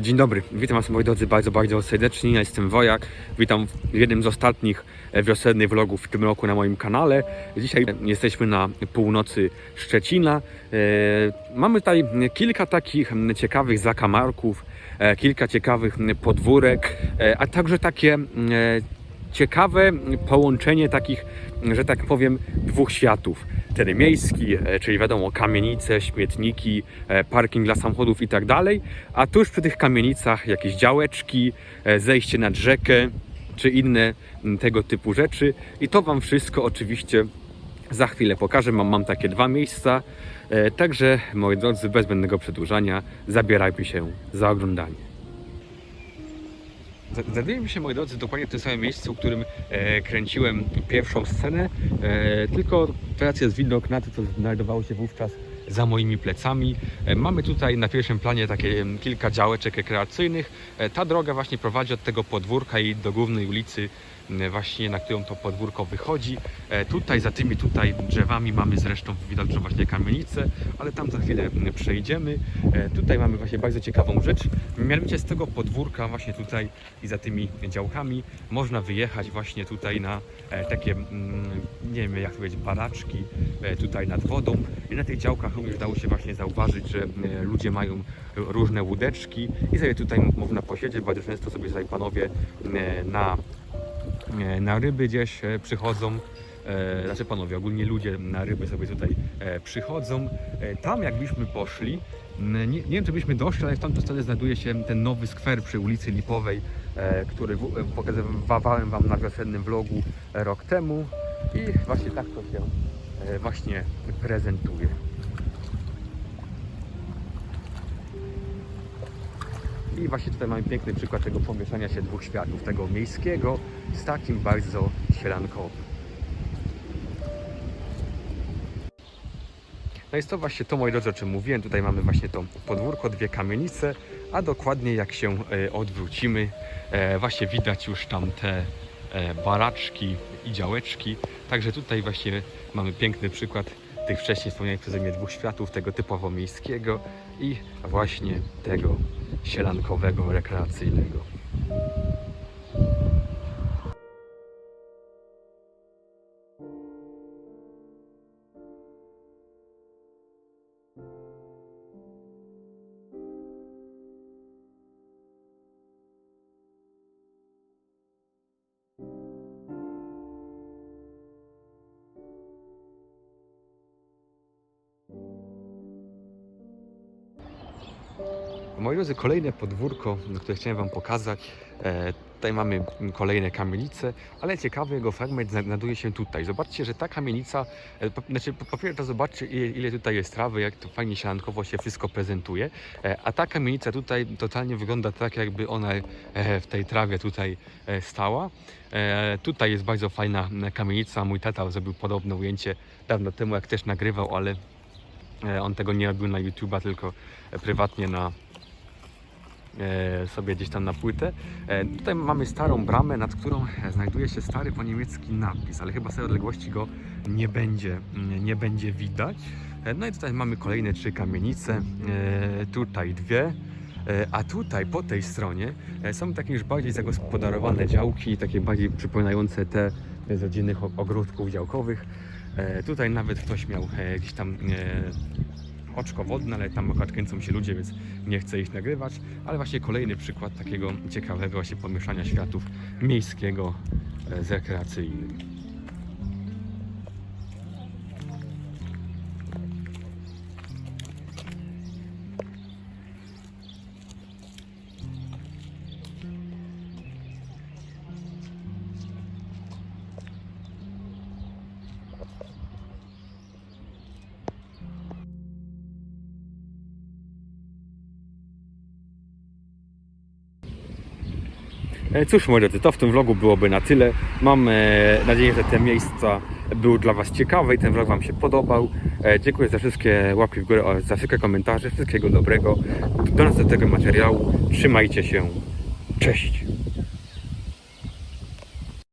Dzień dobry, witam Was moi drodzy bardzo, bardzo serdecznie. Ja jestem Wojak. Witam w jednym z ostatnich e, wiosennych vlogów w tym roku na moim kanale. Dzisiaj jesteśmy na północy Szczecina. E, Mamy tutaj kilka takich ciekawych zakamarków, e, kilka ciekawych podwórek, a także takie ciekawe połączenie takich, że tak powiem, dwóch światów. Ten miejski, e, czyli wiadomo, kamienice, śmietniki, e, parking dla samochodów i tak dalej, a tuż przy tych kamienicach jakieś działeczki, e, zejście nad rzekę, czy inne tego typu rzeczy. I to Wam wszystko oczywiście za chwilę pokażę. Mam, mam takie dwa miejsca. Także, moi drodzy, bez zbędnego przedłużania, zabierajmy się za oglądanie. Znajdujemy się, moi drodzy, dokładnie w tym samym miejscu, w którym e, kręciłem pierwszą scenę, e, tylko teraz jest widok na to, co znajdowało się wówczas za moimi plecami. E, mamy tutaj na pierwszym planie takie kilka działeczek rekreacyjnych. E, ta droga właśnie prowadzi od tego podwórka i do głównej ulicy, właśnie na którą to podwórko wychodzi. E, tutaj za tymi tutaj drzewami mamy zresztą widok, że właśnie kamienice, ale tam za chwilę przejdziemy. Tutaj mamy właśnie bardzo ciekawą rzecz. Mianowicie z tego podwórka właśnie tutaj i za tymi działkami można wyjechać właśnie tutaj na takie, nie wiem jak to powiedzieć, baraczki tutaj nad wodą. I na tych działkach również dało się właśnie zauważyć, że e, ludzie mają różne łódeczki i sobie tutaj można posiedzieć. Bardzo często sobie tutaj panowie e, na, e, na ryby gdzieś przychodzą. Znaczy panowie, ogólnie ludzie na ryby sobie tutaj przychodzą. Tam jakbyśmy poszli, nie, nie wiem czy byśmy doszli, ale w tamtą stronę znajduje się ten nowy skwer przy ulicy Lipowej, który pokazywałem Wam na wiosennym vlogu rok temu i właśnie tak to się właśnie prezentuje. I właśnie tutaj mamy piękny przykład tego pomieszania się dwóch światów, tego miejskiego z takim bardzo sielankowym. No jest to właśnie to, moi drodzy, o czym mówiłem. Tutaj mamy właśnie to podwórko, dwie kamienice, a dokładnie jak się e, odwrócimy, e, właśnie widać już tam te e, baraczki i działeczki. Także tutaj właśnie mamy piękny przykład tych wcześniej wspomnianych przeze mnie dwóch światów, tego typowo miejskiego i właśnie tego sielankowego, rekreacyjnego. Moi drodzy, kolejne podwórko, które chciałem Wam pokazać. E, tutaj mamy kolejne kamienice, ale ciekawy jego fragment zna- znajduje się tutaj. Zobaczcie, że ta kamienica, e, po, znaczy po, pierwsze zobaczcie ile, ile tutaj jest trawy, jak to fajnie sielankowo się wszystko prezentuje, e, a ta kamienica tutaj totalnie wygląda tak, jakby ona e, w tej trawie tutaj e, stała. E, tutaj jest bardzo fajna m, kamienica, mój tata zrobił podobne ujęcie dawno temu, jak też nagrywał, ale e, on tego nie robił na YouTube'a, tylko e, prywatnie na, e, sobie gdzieś tam na płytę. E, tutaj mamy starą bramę, nad którą e, znajduje się stary po niemiecki napis, ale chyba z tej odległości go nie będzie, nie będzie widać. E, no i tutaj mamy kolejne trzy kamienice, e, tutaj dwie. E, A tutaj po tej stronie e, są takie już bardziej zagospodarowane działki, takie bardziej przypominające te z rodzinnych ogródków działkowych. E, Tutaj nawet ktoś miał e, gdzieś tam e, oczko wodne, ale tam akurat kręcą się ludzie, więc nie chcę ich nagrywać. Ale właśnie kolejny przykład takiego ciekawego właśnie pomieszania światów miejskiego e, z rekreacyjnym. Cóż, moi drodzy, to w tym vlogu byłoby na tyle. Mam e, nadzieję, że te miejsca były dla Was ciekawe i ten vlog Wam się podobał. E, dziękuję za wszystkie łapki w górę za wszystkie komentarze. Wszystkiego dobrego. Do następnego materiału. Trzymajcie się. Cześć!